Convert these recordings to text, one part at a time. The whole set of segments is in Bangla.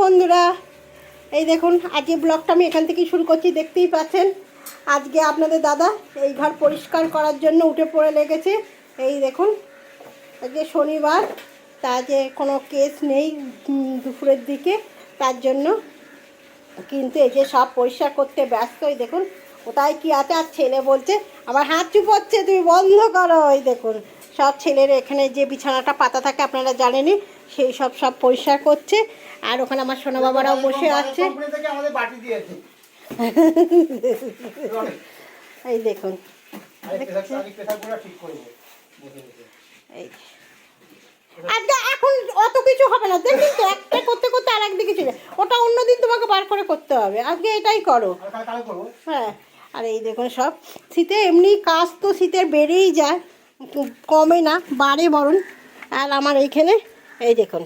বন্ধুরা, এই দেখুন, আজকে ব্লগটা আমি এখান থেকেই শুরু করছি, দেখতেই পাচ্ছেন। আজকে আপনাদের দাদা এই ঘর পরিষ্কার করার জন্য উঠে পড়ে লেগেছে। এই দেখুন, আজকে শনিবার তা যে কোনো কেস নেই দুপুরের দিকে, তার জন্য। কিন্তু এই যে সব পরিষ্কার করতে ব্যস্ত এই দেখুন, কোথায় কি আছে, আর ছেলে বলছে, আমার হাত চুপোচ্ছে, তুমি বন্ধ করো। এই দেখুন সব ছেলের এখানে যে বিছানাটা পাতা থাকে আপনারা জানেনই সেই সব সব পরিষ্কার করছে। আর ওখানে আমার সোনা বাবারাও বসে আছে। এই দেখুন। এই আজকে এখন অত কিছু হবে না। দেখুন তো একটা করতে করতে আর একদিকে চলে ওটা অন্যদিন তোমাকে বার করে করতে হবে। আজকে এটাই করো। হ্যাঁ আর এই দেখুন সব। শীতে এমনি কাজ তো শীতের বেড়েই যায়। কমে না, বাড়ে বরং আর আমার এইখানে, এই দেখুন।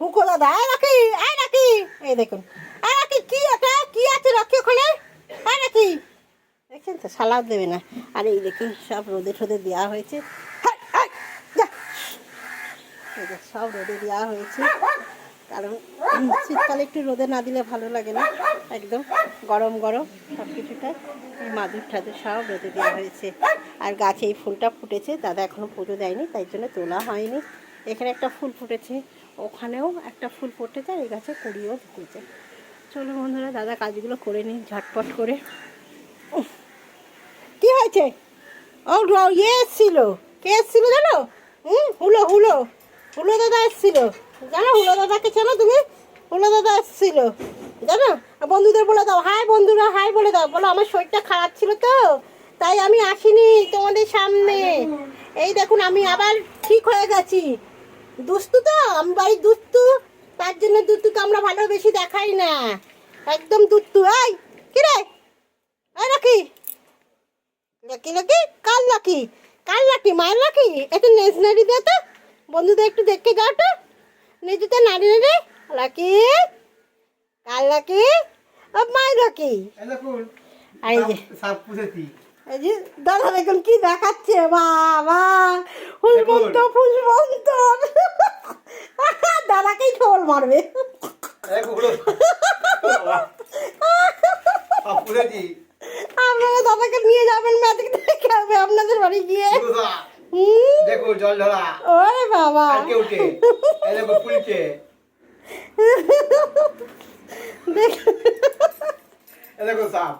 হুকো দাদা, এই রাখি এই রাখি এই দেখুন। এই রাখি কি এটা, কি আছে রাখি ওখানে? এই রাখি দেখছেন তো, সালাদ দেবে না। আর এই দেখুন, সব রোদে ঠোদে দেওয়া হয়েছে। সব রোদে দেওয়া হয়েছে। কারণ শীতকালে একটু রোদে না দিলে ভালো লাগে না। একদম গরম গরম সব কিছুটা মাদুর ঠাদুর সব রোদে দেওয়া হয়েছে। আর গাছে এই ফুলটা ফুটেছে, দাদা এখনও পুজো দেয়নি, তাই জন্য তোলা হয়নি। এখানে একটা ফুল ফুটেছে, ওখানেও একটা ফুল ফুটেছে আর এই গাছে কুড়িও ফুটেছে চলো বন্ধুরা, দাদা কাজগুলো করে নিই, ঝটপট করে। কি হয়েছে? ও ইয়ে এসছিল। কে এসছিল জানো? হুম হুলো হুলো। হুলো দাদা এসছিল। জানো, হুলো দাদাকে চেনো তুমি? হুলো দাদা এসছিল। জানো? বন্ধুদের বলে দাও। হাই বন্ধুরা, হাই বলে দাও। বলো, আমার শরীরটা খারাপ ছিল তো? তাই আমি আসিনি তোমাদের সামনে। এই দেখুন আমি আবার ঠিক হয়ে গেছি। দুস্তু তো আমি বাড়ি দুস্তু তার জন্য দুত্তুকে আমরা ভালো বেশি দেখাই না। একদম দুত্তু এই কিরে এই রাখি লাকি লাকি কাল লাকি কাল লাকি মায়ের লাকি একটু নেজ নাড়ি দে তো। বন্ধুদের একটু দেখে যাও তো। নিজেতে নাড়ি নাড়ি লাকি কাল লাকি ও মায়ের লাকি এই দেখুন এই যে। এই যে দাদা দেখুন কি দেখাচ্ছে বাবা ফুলবন্ত ফুলবন্ত। দাদাকেই ঠোল মারবে। আপনারা দাদাকে নিয়ে যাবেন ম্যাজিক দেখে হবে আপনাদের বাড়ি গিয়ে। দেখো জল ধরা ওরে বাবা। উঠে দেখো ফুলছে। দেখ দেখো সাপ।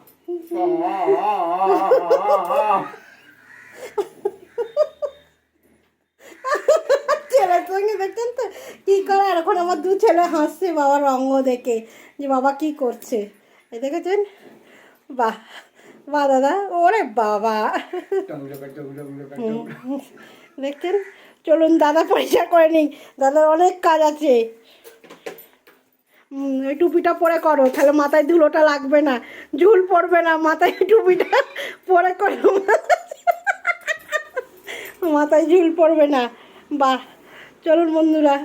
ছেলের সঙ্গে দেখছেন তো? কি করে? আর এখন আমার দু ছেলে হাসছে বাবার অঙ্গ দেখে। যে বাবা কি করছে? এই দেখেছেন? বাহ বাহ দাদা, ওরে বাবা। দেখছেন? চলুন, দাদা পরিষ্কার করে নিই। দাদার অনেক কাজ আছে। ওই টুপিটা পরে করো, তাহলে মাথায় ধুলোটা লাগবে না, ঝুল পড়বে না, মাথায় টুপিটা পরে করো। মাথায় ঝুল পড়বে না। বাহ, চলুন বন্ধুরা।